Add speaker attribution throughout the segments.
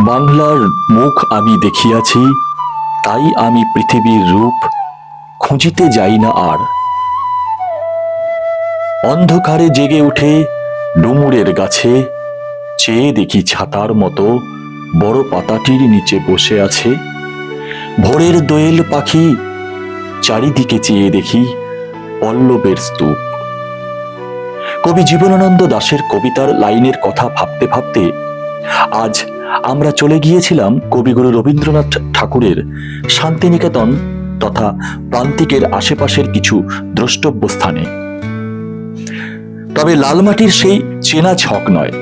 Speaker 1: বাংলার মুখ আমি দেখিয়াছি, তাই আমি পৃথিবীর রূপ খুঁজিতে যাই না আর। অন্ধকারে জেগে উঠে ডুমুরের গাছে, চেয়ে দেখি ছাতার মতো বড় পাতাটির নিচে বসে আছে। ভোরের দোয়েল পাখি চারিদিকে চেয়ে দেখি পল্লবের স্তূপ। কবি জীবনানন্দ দাশের কবিতার লাইনের কথা ভাবতে ভাবতে আজ আমরা চলে গিয়েছিলাম কবিগুরু রবীন্দ্রনাথ ঠাকুরের শান্তিনিকেতন তথা প্রান্তিকের আশেপাশের কিছু দ্রষ্টব্য স্থানে তবে লালমাটির সেই চেনা ছক নয়।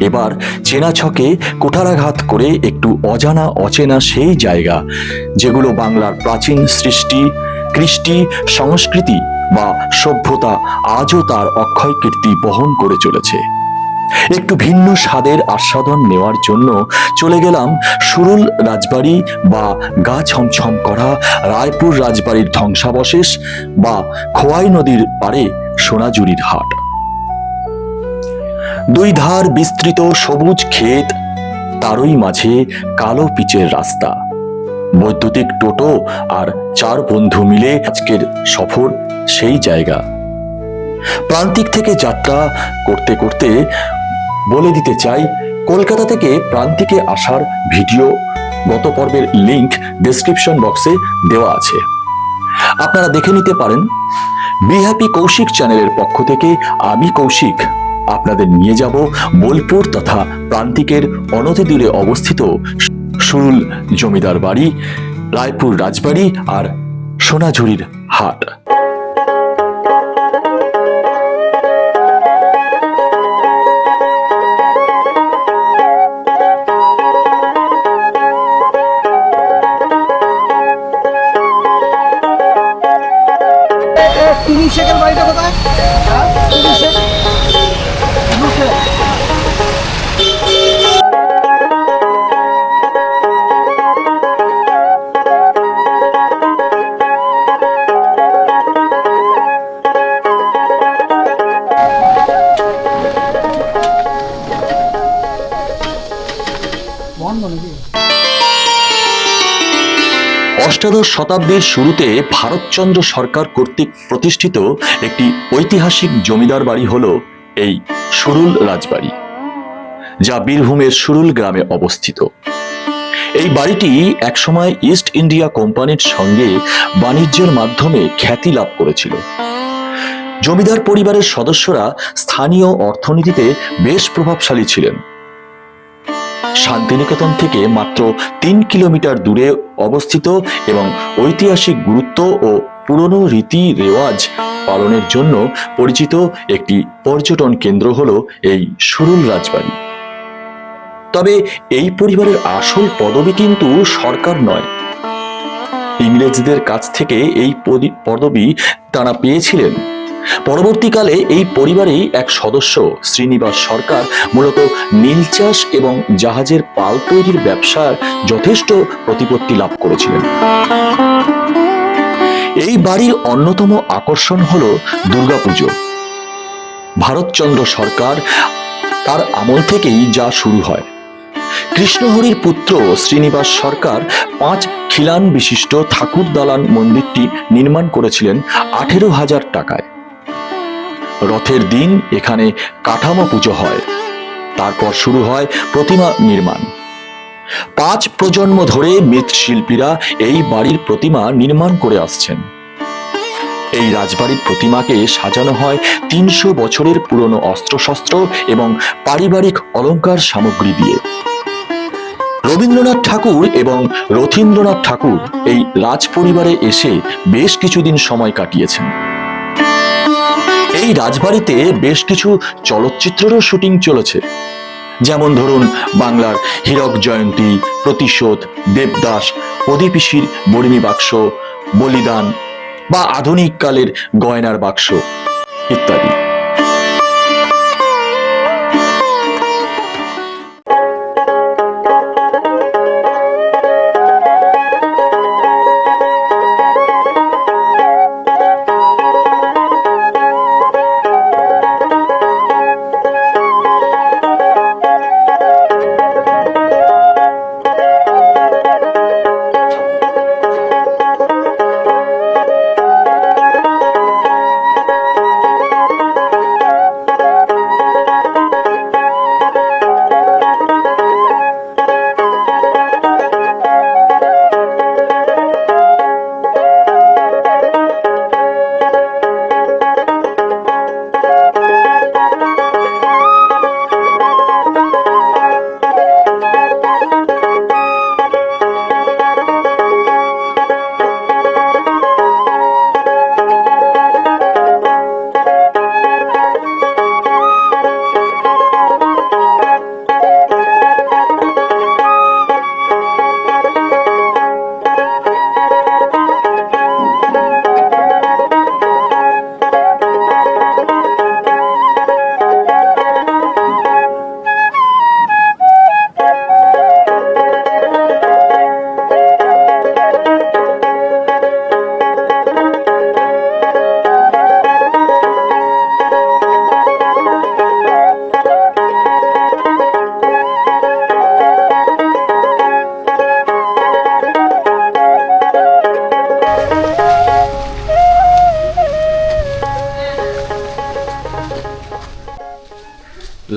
Speaker 1: এবার চেনা ছকে কুঠারাঘাত করে একটু অজানা অচেনা সেই জায়গা, যেগুলো বাংলার প্রাচীন সৃষ্টি, কৃষ্টি, সংস্কৃতি বা সভ্যতা আজও তার অক্ষয় কীর্তি বহন করে চলেছে। একটু ভিন্ন স্বাদের আস্বাদন নেওয়ার জন্য চলে গেলাম সুরুল রাজবাড়ি বা গা ছমছম করা রায়পুর রাজবাড়ির ধ্বংসাবশেষ বা খোয়াই নদীর পারে সোনাঝুরির হাট। দুই ধার বিস্তৃত সবুজ ক্ষেত, তারই মাঝে কালো পিচের রাস্তা। বৈদ্যুতিক টোটো আর চার বন্ধু মিলে আজকের সফর সেই জায়গা। প্রান্তিক থেকে যাত্রা করতে করতে বলে দিতে চাই, কলকাতা থেকে প্রান্তিকে আসার ভিডিও গত পর্বের লিংক ডেসক্রিপশন বক্সে দেওয়া আছে। আপনারা দেখে নিতে পারেন বি হ্যাপি কৌশিক চ্যানেলের পক্ষ থেকে আমি কৌশিক, আপনাদের নিয়ে যাব বোলপুর তথা প্রান্তিকের অনতি দূরে অবস্থিত সুরুল জমিদার বাড়ি, রায়পুর রাজবাড়ি আর সোনাঝুরির হাট। অষ্টাদশ শতাব্দীর শুরুতে ভারতচন্দ্র সরকার কর্তৃক প্রতিষ্ঠিত একটি ঐতিহাসিক জমিদার বাড়ি হল এই সুরুল রাজবাড়ি, যা বীরভূমের সুরুল গ্রামে অবস্থিত। এই বাড়িটি একসময় ইস্ট ইন্ডিয়া কোম্পানির সঙ্গে বাণিজ্যের মাধ্যমে খ্যাতি লাভ করেছিল। জমিদার পরিবারের সদস্যরা স্থানীয় অর্থনীতিতে বেশ প্রভাবশালী ছিলেন। শান্তিনিকেতন থেকে মাত্র তিন কিলোমিটার দূরে অবস্থিত এবং ঐতিহাসিক গুরুত্ব ও পুরনো রীতি রেওয়াজ পালনের জন্য পরিচিত একটি পর্যটন কেন্দ্র হল এই সুরুল রাজবাড়ি। তবে এই পরিবারের আসল পদবি কিন্তু সরকার নয়। ইংরেজদের কাছ থেকে এই পদি- পদবি তারা পেয়েছিলেন। পরবর্তীকালে এই পরিবারেই এক সদস্য, শ্রীনিবাস সরকার, মূলত নীল চাষ এবং জাহাজের পাল তৈরির ব্যবসার যথেষ্ট প্রতিপত্তি লাভ করেছিলেন। এই বাড়ির অন্যতম আকর্ষণ হল দুর্গাপুজো। ভারতচন্দ্র সরকার তার আমল থেকেই যা শুরু হয়। কৃষ্ণহরির পুত্র শ্রীনিবাস সরকার পাঁচ খিলান বিশিষ্ট ঠাকুর দালান মন্দিরটি নির্মাণ করেছিলেন আঠেরো হাজার টাকায়। রথের দিন এখানে কাঠামো পুজো হয়। তারপর শুরু হয় প্রতিমা নির্মাণ। পাঁচ প্রজন্ম ধরে মৃৎশিল্পীরা এই বাড়ির প্রতিমা নির্মাণ করে আসছেন। এই রাজবাড়ির প্রতিমাকে সাজানো হয় তিনশো বছরের পুরনো অস্ত্রশস্ত্র এবং পারিবারিক অলংকার সামগ্রী দিয়ে। রবীন্দ্রনাথ ঠাকুর এবং রথীন্দ্রনাথ ঠাকুর এই রাজ পরিবারে এসে বেশ কিছুদিন সময় কাটিয়েছেন। এই রাজবাড়িতে বেশ কিছু চলচ্চিত্রেরও শুটিং চলেছে। যেমন ধরুন বাংলার হীরক জয়ন্তী, প্রতিশোধ, দেবদাস প্রদীপিসির বরিমি বাক্স, বলিদান বা আধুনিক কালের গয়নার বাক্স ইত্যাদি।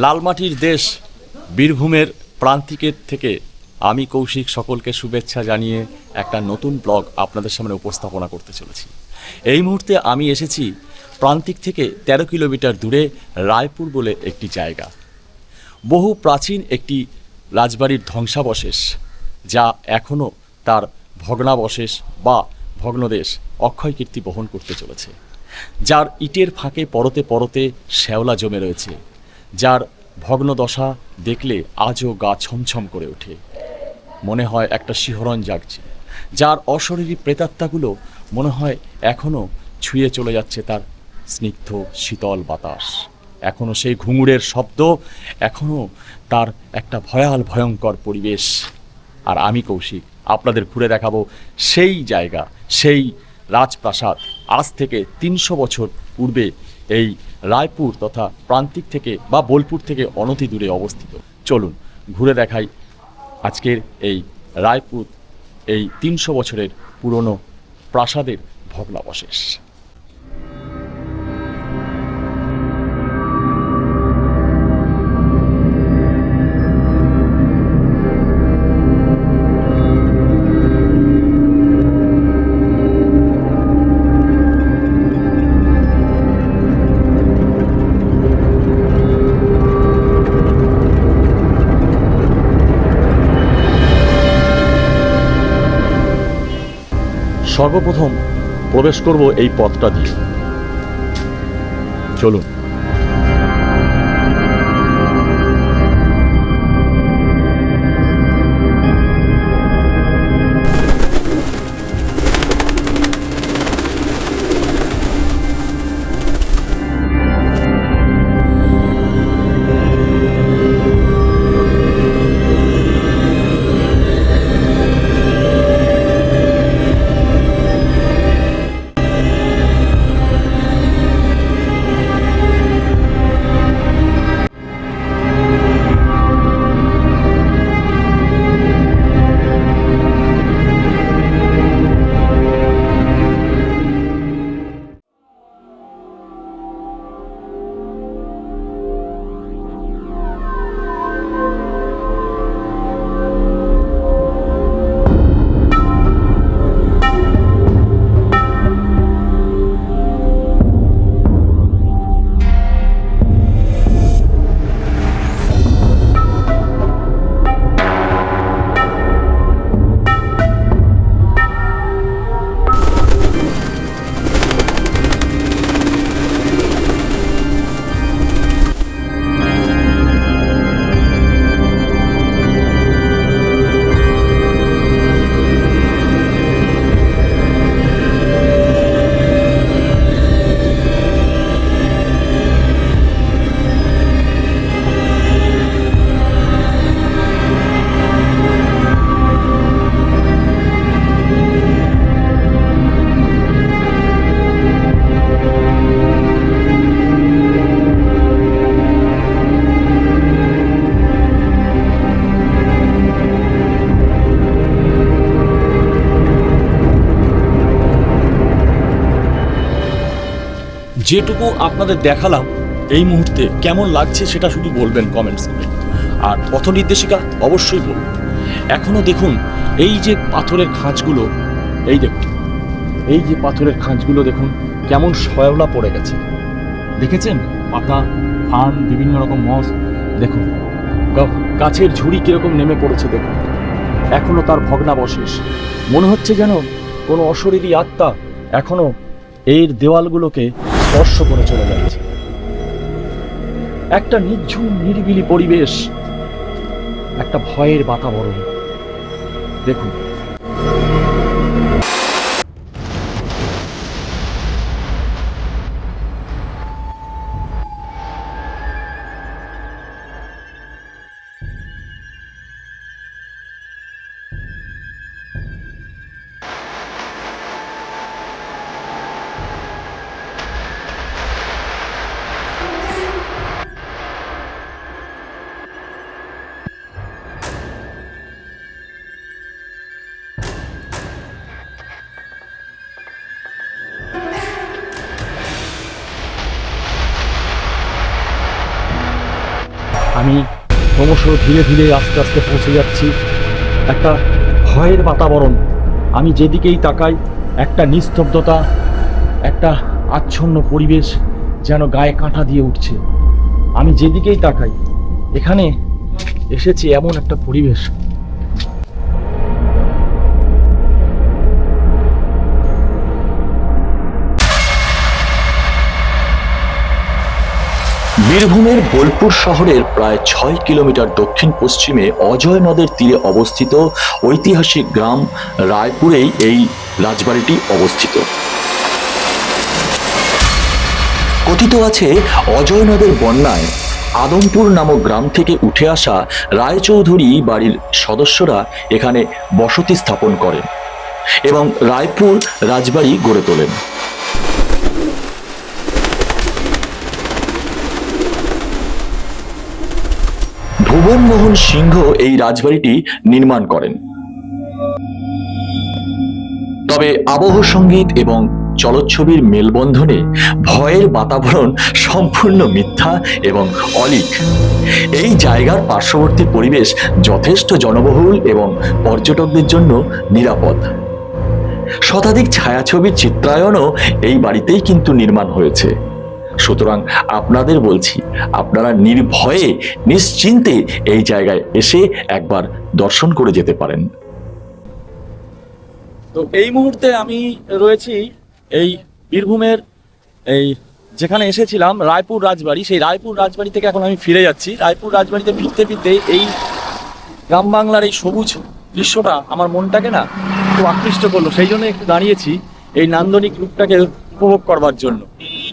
Speaker 2: লালমাটির দেশ বীরভূমের প্রান্তিকের থেকে আমি কৌশিক সকলকে শুভেচ্ছা জানিয়ে একটা নতুন ব্লগ আপনাদের সামনে উপস্থাপনা করতে চলেছি। এই মুহূর্তে আমি এসেছি প্রান্তিক থেকে ১৩ কিলোমিটার দূরে রায়পুর বলে একটি জায়গা। বহু প্রাচীন একটি রাজবাড়ির ধ্বংসাবশেষ, যা এখনও তার ভগ্নাবশেষ বা ভগ্নদেশ অক্ষয় কীর্তি বহন করতে চলেছে, যার ইটের ফাঁকে পরতে পরতে শ্যাওলা জমে রয়েছে। যার ভগ্নদশা দেখলে আজও গা ছমছম করে ওঠে। মনে হয় একটা শিহরণ জাগছে, যার অশরীরী প্রেতাত্মাগুলো মনে হয় এখনও ছুঁয়ে চলে যাচ্ছে তার স্নিগ্ধ শীতল বাতাস। এখনও সেই ঘুঙুরের শব্দ এখনও তার একটা ভয়াল ভয়ঙ্কর পরিবেশ। আর আমি, কৌশিক, আপনাদের ঘুরে দেখাবো সেই জায়গা, সেই রাজপ্রাসাদ আজ থেকে তিনশো বছর পূর্বে এই রায়পুর তথা প্রান্তিক থেকে বা বোলপুর থেকে অনতি দূরে অবস্থিত। চলুন ঘুরে দেখাই আজকের এই রায়পুর এই তিনশো বছরের পুরনো প্রাসাদের ভগ্নাবশেষ। সর্বপ্রথম প্রবেশ করব এই পথটা দিয়ে। চলুন। যেটুকু আপনাদের দেখালাম, এই মুহূর্তে কেমন লাগছে সেটা শুধু বলবেন কমেন্টস করে। আর পথ নির্দেশিকা অবশ্যই বলুন। এখনও দেখুন, এই যে পাথরের খাঁজগুলো, এই দেখুন, এই যে পাথরের খাঁজগুলো দেখুন, কেমন শয়লা পড়ে গেছে। দেখেছেন? পাতা, ফান, বিভিন্ন রকম মস, দেখুন। গাছের ঝুড়ি কীরকম নেমে পড়েছে দেখুন। এখনও তার ভগ্নাবশেষ। মনে হচ্ছে যেন কোনো অশরীরী আত্মা এখনও এর দেওয়ালগুলোকে স্পর্শ করে চলে যাচ্ছে একটা নির্ঝুম নিরিবিলি পরিবেশ একটা ভয়ের বাতাবরণ। দেখুন ধীরে ধীরে আস্তে আস্তে পৌঁছে যাচ্ছি। একটা ভয়ের বাতাবরণ। আমি যেদিকেই তাকাই, একটা নিস্তব্ধতা, একটা আচ্ছন্ন পরিবেশ যেন গায়ে কাঁটা দিয়ে উঠছে। আমি যেদিকেই তাকাই, এখানে এসেছি এমন একটা পরিবেশ।
Speaker 1: বীরভূমের বোলপুর শহরের প্রায় ছয় কিলোমিটার দক্ষিণ পশ্চিমে অজয় নদের তীরে অবস্থিত ঐতিহাসিক গ্রাম রায়পুরেই এই রাজবাড়িটি অবস্থিত। কথিত আছে, অজয় নদের বন্যায় আদমপুর নামক গ্রাম থেকে উঠে আসা রায়চৌধুরী বাড়ির সদস্যরা এখানে বসতি স্থাপন করেন এবং রায়পুর রাজবাড়ি গড়ে তোলেন। ভুবনমোহন সিংহ এই রাজবাড়িটি নির্মাণ করেন। তবে আবহ সংগীত এবং চলচ্ছবির মেলবন্ধনে ভয়ের বাতাবরণ সম্পূর্ণ মিথ্যা এবং অলিক। এই জায়গার পার্শ্ববর্তী পরিবেশ যথেষ্ট জনবহুল এবং পর্যটকদের জন্য নিরাপদ। শতাধিক ছায়াছবির চিত্রায়নও এই বাড়িতেই কিন্তু নির্মাণ হয়েছে। সুতরাং আপনাদের বলছি, আপনারা নির্ভয়ে, নিশ্চিন্তে এই জায়গায় এসে একবার দর্শন করে যেতে পারেন।
Speaker 2: তো এই মুহূর্তে আমি রয়েছি এই বীরভূমের এই যেখানে এসেছিলাম, রায়পুর রাজবাড়ি। সেই রায়পুর রাজবাড়ি থেকে এখন আমি ফিরে যাচ্ছি। রায়পুর রাজবাড়িতে ফিরতে ফিরতে এই গ্রাম বাংলার এই সবুজ দৃশ্যটা আমার মনটাকে না খুব আকৃষ্ট করল। সেই জন্য একটু দাঁড়িয়েছি এই নান্দনিক রূপটাকে উপভোগ করবার জন্য।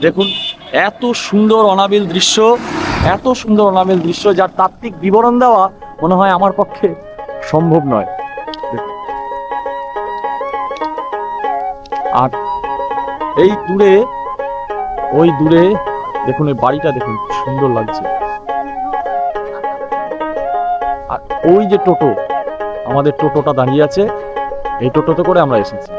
Speaker 2: দেখুন এত সুন্দর অনাবিল দৃশ্য, এত সুন্দর অনাবিল দৃশ্য যার তাত্ত্বিক বিবরণ দেওয়া মনে হয় আমার পক্ষে সম্ভব নয়। আর এই দূরে, ওই দূরে, দেখুন ওই বাড়িটা দেখুন সুন্দর লাগছে। আর ওই যে টোটো, আমাদের টোটোটা দাঁড়িয়ে আছে, এই টোটোতে করে আমরা এসেছি।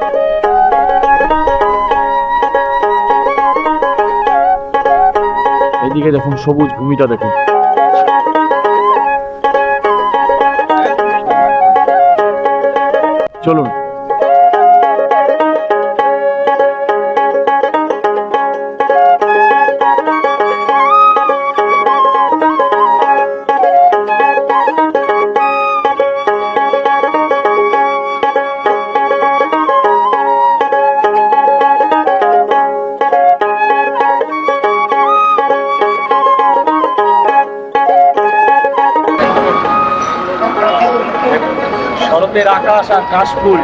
Speaker 2: এইদিকে দেখুন সবুজ ভূমিটা দেখুন। চলুন। শরতের কাশফুল।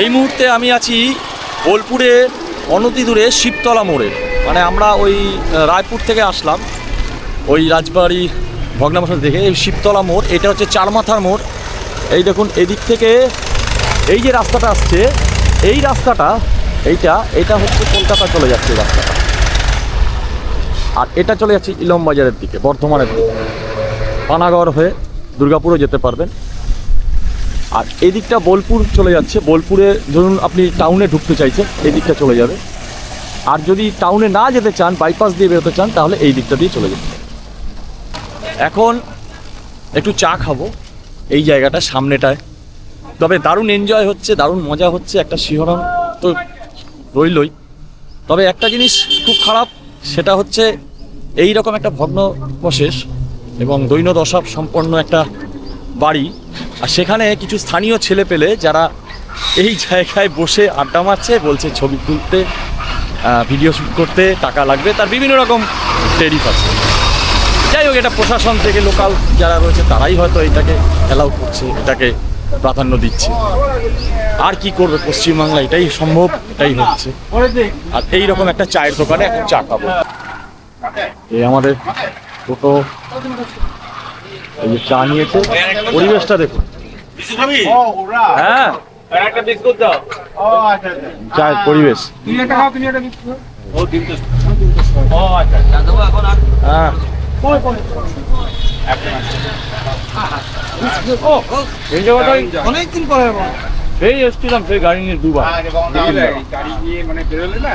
Speaker 2: এই মুহূর্তে আমি আছি বোলপুরে অনতি দূরে শিবতলা মোড়ে। মানে আমরা ওই রায়পুর থেকে আসলাম। ওই রাজবাড়ি ভগ্নাবশেষ দেখে এই শিবতলা মোড়, এটা হচ্ছে চারমাথার মোড়। এই দেখুন, এদিক থেকে এই যে রাস্তাটা আসছে, এই রাস্তাটা, এইটা, এটা হচ্ছে কলকাতা চলে যাচ্ছে রাস্তাটা। আর এটা চলে যাচ্ছে ইলমবাজারের দিকে, বর্ধমানের দিকে। পানাগড় হয়ে দুর্গাপুরও যেতে পারবেন। আর এদিকটা বোলপুর চলে যাচ্ছে। বোলপুরে ধরুন আপনি টাউনে ঢুকতে চাইছেন এই দিকটা চলে যাবে। আর যদি টাউনে না যেতে চান বাইপাস দিয়ে বেরোতে চান, তাহলে এই দিকটা দিয়ে চলে যেতে এখন একটু চা খাব, এই জায়গাটা সামনেটায়। তবে দারুণ এনজয় হচ্ছে, দারুণ মজা হচ্ছে, একটা শিহরণ তো রইলই। তবে একটা জিনিস খুব খারাপ, সেটা হচ্ছে এই রকম একটা ভগ্নবশেষ এবং দৈন্য দশা সম্পন্ন একটা বাড়ি। আর সেখানে কিছু স্থানীয় ছেলে পেলে যারা এই জায়গায় বসে আড্ডা মারছে, বলছে ছবি তুলতে ভিডিও শ্যুট করতে টাকা লাগবে, তার বিভিন্ন রকম টেরিফ আছে। যাই হোক, এটা প্রশাসন থেকে লোকাল যারা রয়েছে, তারাই হয়তো এটাকে অ্যালাউ করছে, এটাকে প্রাধান্য দিচ্ছে। আর কি করবে পশ্চিমবাংলা, এটাই সম্ভব, এটাই হচ্ছে। আর এই রকম একটা চায়ের দোকানে এখন চা খাব। এই আমাদের টোটো এই যে চা নিয়েছে পরিবেশটা দেখুন। হ্যাঁ
Speaker 3: একটা বিস্কুট দাও ও আচ্ছা আচ্ছা
Speaker 2: চায়ের পরিবেশ।
Speaker 3: তুমি একটা খাও তুমি একটা বিস্কুট ও দিন তো ও আচ্ছা
Speaker 2: হ্যাঁ
Speaker 3: অনেকদিন পরে আমার
Speaker 2: এই এসছিলাম সেই গাড়ি নিয়ে দুবার
Speaker 3: গাড়ি গিয়ে মানে বেরোলে না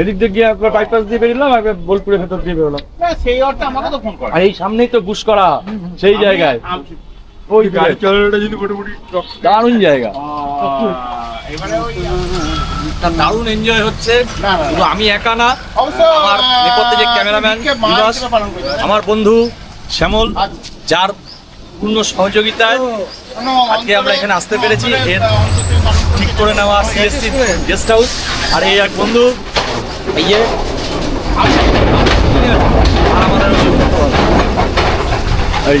Speaker 2: এদিক দিয়ে গিয়ে একবার বাইপাস দিয়ে বেরিলাম একবার বোলপুরের ভেতর দিয়ে বেরোলাম।
Speaker 3: সেই অর্থে আমাকে তো ফোন করে
Speaker 2: আর এই সামনেই তো বুশ করা সেই জায়গায়। ওই গাড়ি।
Speaker 3: চালানোটা যদি মোটামুটি
Speaker 2: দারুণ জায়গা।
Speaker 3: এবারে ওই
Speaker 2: দারুণ এনজয় হচ্ছে। শুধু আমি একা না আমার নেপথ্যে যে ক্যামেরাম্যান। আমার বন্ধু শ্যামল যার পূর্ণ সহযোগিতায় আজকে আমরা এখানে আসতে পেরেছি। এর ঠিক করে নেওয়া সিএসসি গেস্ট হাউস আর এই এক বন্ধু এই যে আর আমাদের এই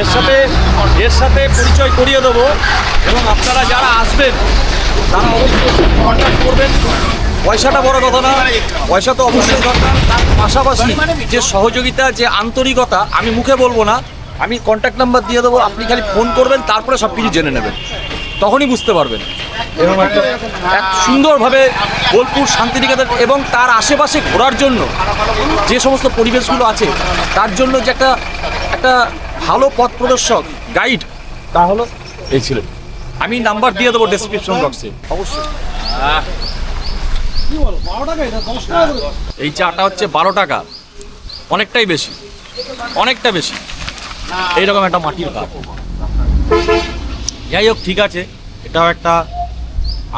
Speaker 2: এর সাথে এর সাথে পরিচয় করিয়ে দেবো। এবং আপনারা যারা আসবেন, তারা অবশ্যই কন্ট্যাক্ট করবেন। পয়সাটা বড় কথা না। পয়সা তো অবশ্যই দরকার। তার পাশাপাশি যে সহযোগিতা যে আন্তরিকতা আমি মুখে বলব না। আমি কন্ট্যাক্ট নাম্বার দিয়ে দেবো আপনি খালি ফোন করবেন তারপরে সব কিছু জেনে নেবেন। তখনই বুঝতে পারবেন। এবং একটা এক সুন্দরভাবে বোলপুর শান্তিনিকেতন এবং তার আশেপাশে ঘোরার জন্য যে সমস্ত পরিবেশগুলো আছে তার জন্য যে একটা একটা ভালো পথ প্রদর্শক গাইড তা হলো এই ছিলেন আমি নাম্বার দিয়ে দেবো ডেসক্রিপশন বক্সে অবশ্যই। এই চাটা হচ্ছে বারো টাকা। অনেকটাই বেশি। অনেকটা বেশি। এইরকম একটা মাটির কাপ। যাই হোক ঠিক আছে। এটাও একটা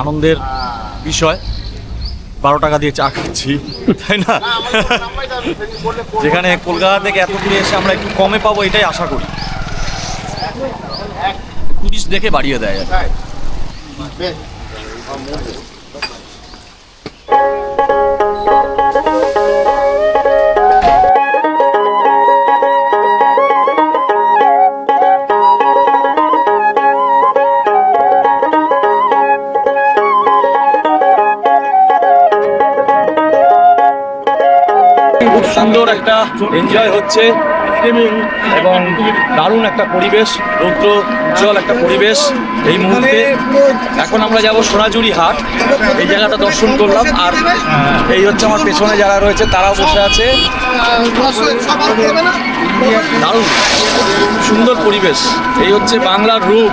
Speaker 2: আনন্দের বিষয়। বারো টাকা দিয়ে চা খাচ্ছি তাই না? যেখানে কলকাতা থেকে এত দূরে এসে আমরা একটু কমে পাবো এটাই আশা করি। টুরিস্ট দেখে বাড়িয়ে দেয়। সুন্দর একটা এনজয় হচ্ছে। এবং দারুণ একটা পরিবেশ, রৌদ্র, উজ্জ্বল একটা পরিবেশ এই মুহূর্তে। এখন আমরা যাব সোনাঝুরি হাট। এই জায়গাটা দর্শন করলাম। আর এই হচ্ছে আমার পেছনে যারা রয়েছে, তারাও বসে আছে। দারুণ। সুন্দর পরিবেশ। এই হচ্ছে বাংলার রূপ।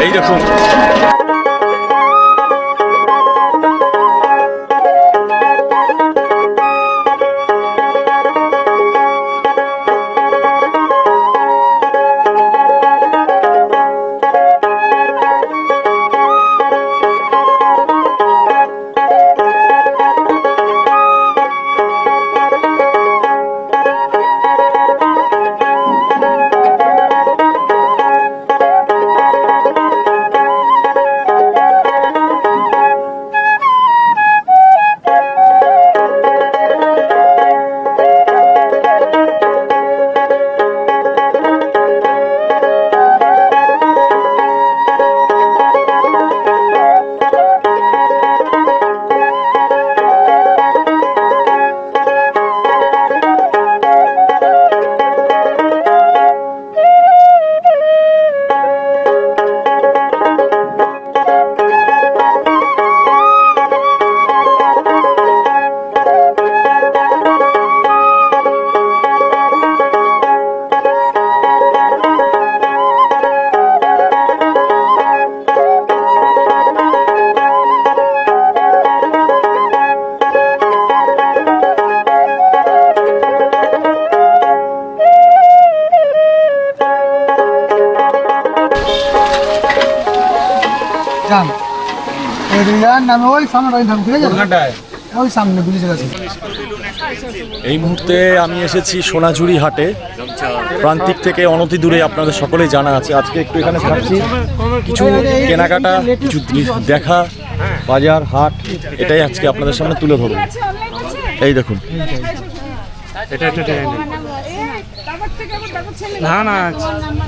Speaker 2: এই দেখুন।
Speaker 4: ঠিক আছে?
Speaker 2: এই মুহূর্তে আমি এসেছি সোনাঝুরি হাটে। প্রান্তিক থেকে অনতি দূরে আপনাদের সকলেই জানা আছে। আজকে একটু এখানে থাকছি। কিছু কেনাকাটা কিছু জিনিস দেখা বাজার হাট এটাই আজকে আপনাদের সামনে তুলে ধরবো। এই দেখুন।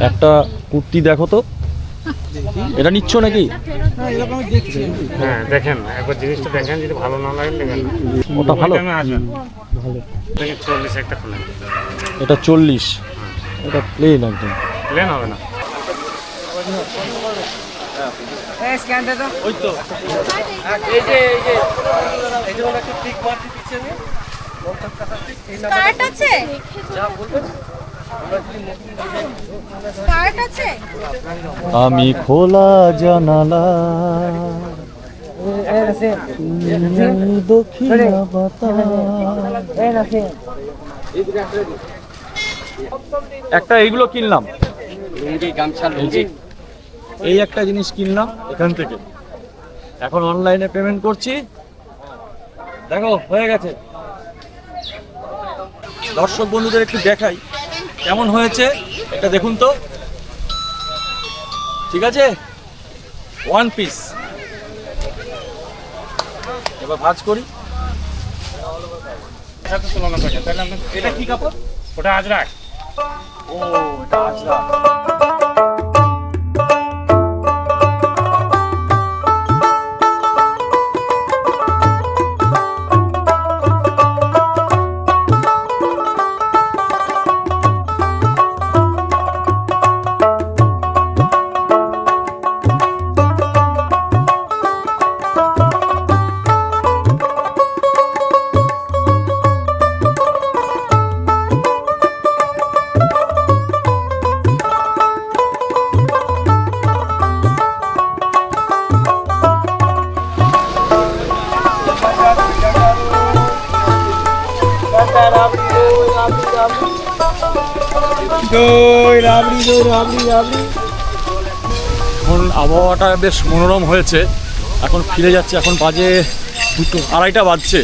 Speaker 2: একটা কুর্তি দেখো তো। এটা নিচ্ছ নাকি?
Speaker 5: হ্যাঁ দেখেন একবার জিনিসটা দেখেন যদি ভালো না লাগে নেবেন। না
Speaker 2: ওটা ভালো?
Speaker 5: দেখেন চল্লিশ একটা খুলেন
Speaker 2: এটা চল্লিশ। এটা প্লেন একদম।
Speaker 5: প্লেন হবে না।
Speaker 6: আছে? কার্ড আছে
Speaker 2: আমি খোলা জানালা। দক্ষিণ একটা এইগুলো কিনলাম। এই একটা জিনিস কিনলাম এখান থেকে। এখন অনলাইনে পেমেন্ট করছি। দেখো হয়ে গেছে। দর্শক বন্ধুদের একটু দেখাই। কেমন হয়েছে? এটা দেখুন তো। ঠিক আছে? ওয়ান পিস এবার ভাজ করি।
Speaker 5: এটা
Speaker 2: কি কাপড়?
Speaker 5: ওটা আজরাক।
Speaker 2: ও এটা এখন আবহাওয়াটা বেশ মনোরম হয়েছে। এখন ফিরে যাচ্ছে এখন বাজে দুটো আড়াইটা বাজছে।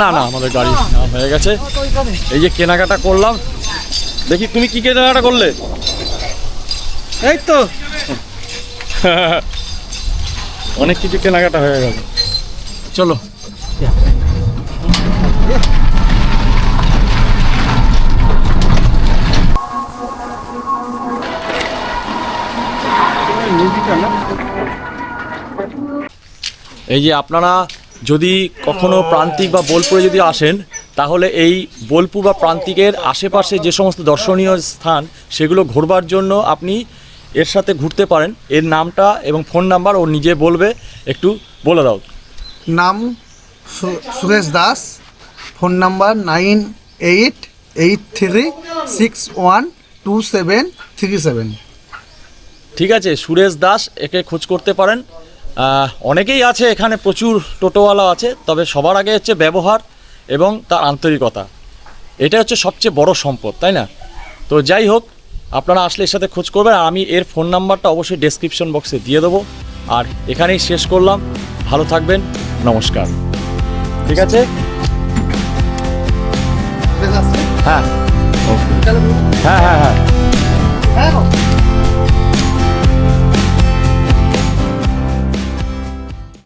Speaker 2: না না আমাদের গাড়ি না হয়ে গেছে। এই যে কেনাকাটা করলাম। দেখি তুমি কি কেনাকাটা করলে?
Speaker 4: এই তো।
Speaker 2: অনেক কিছু কেনাকাটা হয়ে গেল। চলো। এই যে আপনারা যদি কখনো প্রান্তিক বা বোলপুরে যদি আসেন তাহলে এই বোলপুর বা প্রান্তিকের আশেপাশে যে সমস্ত দর্শনীয় স্থান সেগুলো ঘোরবার জন্য আপনি এর সাথে ঘুরতে পারেন। এর নামটা এবং ফোন নাম্বার ও নিজে বলবে একটু বলে দাও।
Speaker 4: নাম Suresh Das phone number nine eight eight three six one two seven three seven.
Speaker 2: ঠিক আছে সুরেশ দাস একে খোঁজ করতে পারেন। অনেকেই আছে এখানে প্রচুর টোটোওয়ালা আছে তবে সবার আগে হচ্ছে ব্যবহার এবং তার আন্তরিকতা। এটা হচ্ছে সবচেয়ে বড় সম্পদ তাই না? তো যাই হোক আপনারা আসলে এর সাথে খোঁজ করবেন আর আমি এর ফোন নাম্বারটা অবশ্যই ডেসক্রিপশন বক্সে দিয়ে দেবো। আর এখানেই শেষ করলাম ভালো থাকবেন নমস্কার। ঠিক আছে? হ্যাঁ হ্যাঁ। হ্যাঁ হ্যাঁ।
Speaker 4: হ্যাঁ।